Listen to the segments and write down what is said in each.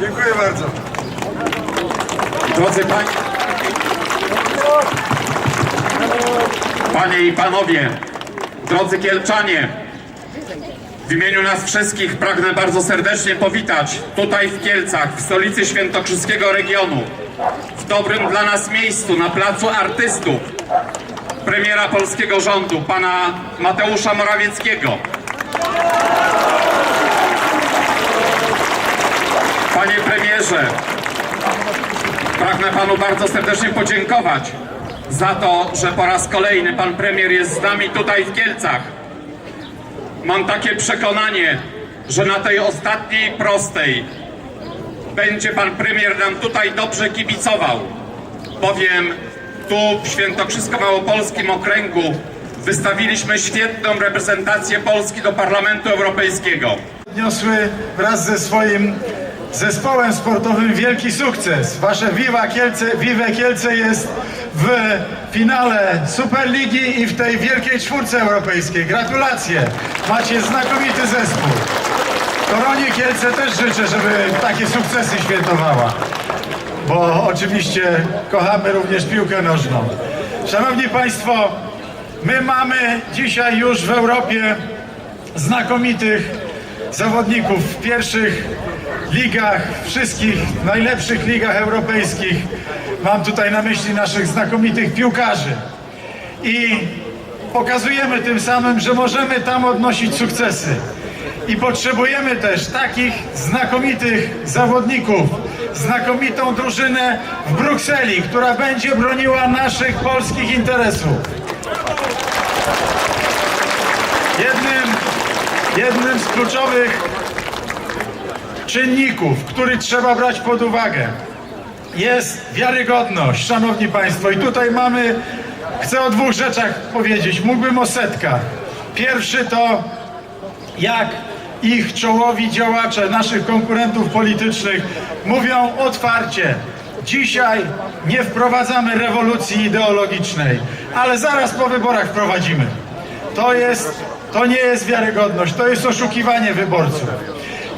Dziękuję bardzo. Drodzy Panie, Panie i Panowie, drodzy Kielczanie, w imieniu nas wszystkich pragnę bardzo serdecznie powitać tutaj w Kielcach, w stolicy świętokrzyskiego regionu, w dobrym dla nas miejscu, na Placu Artystów, premiera polskiego rządu, pana Mateusza Morawieckiego. Panie premierze, pragnę panu bardzo serdecznie podziękować za to, że po raz kolejny pan premier jest z nami tutaj w Kielcach. Mam takie przekonanie, że na tej ostatniej prostej będzie pan premier nam tutaj dobrze kibicował, bowiem tu w Świętokrzysko-Małopolskim okręgu wystawiliśmy świetną reprezentację Polski do Parlamentu Europejskiego. Odniosły wraz ze swoim zespołem sportowym wielki sukces. Wasze Viva Kielce, Vive Kielce jest w finale Superligi i w tej wielkiej czwórce europejskiej. Gratulacje! Macie znakomity zespół. Koronie Kielce też życzę, żeby takie sukcesy świętowała. Bo oczywiście kochamy również piłkę nożną. Szanowni Państwo, my mamy dzisiaj już w Europie znakomitych zawodników pierwszych ligach, wszystkich najlepszych ligach europejskich. Mam tutaj na myśli naszych znakomitych piłkarzy. I pokazujemy tym samym, że możemy tam odnosić sukcesy. I potrzebujemy też takich znakomitych zawodników, znakomitą drużynę w Brukseli, która będzie broniła naszych polskich interesów. Jednym, jednym z kluczowych czynników, który trzeba brać pod uwagę, jest wiarygodność, szanowni państwo. I tutaj mamy, chcę o dwóch rzeczach powiedzieć. Mógłbym o setkach. Pierwszy to jak ich czołowi działacze, naszych konkurentów politycznych mówią otwarcie. Dzisiaj nie wprowadzamy rewolucji ideologicznej, ale zaraz po wyborach wprowadzimy. To jest, to nie jest wiarygodność, to jest oszukiwanie wyborców.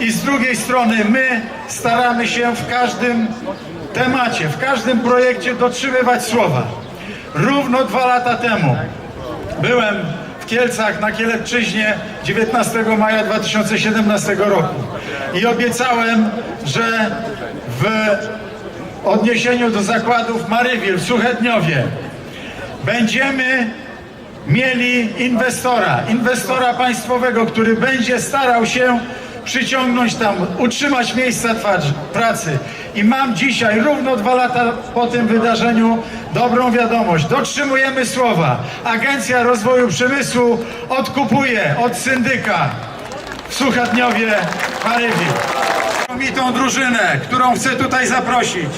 I z drugiej strony my staramy się w każdym temacie, w każdym projekcie dotrzymywać słowa. Równo dwa lata temu byłem w Kielcach na Kielecczyźnie 19 maja 2017 roku i obiecałem, że w odniesieniu do zakładów Marywil w Suchedniowie będziemy mieli inwestora, inwestora państwowego, który będzie starał się przyciągnąć tam, utrzymać miejsca twarz- pracy. I mam dzisiaj, równo dwa lata po tym wydarzeniu, dobrą wiadomość. Dotrzymujemy słowa. Agencja Rozwoju Przemysłu odkupuje od syndyka w Suchadniowie Marywil. Znakomitą drużynę, którą chcę tutaj zaprosić.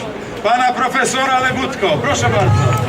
Pana profesora Legutko. Proszę bardzo.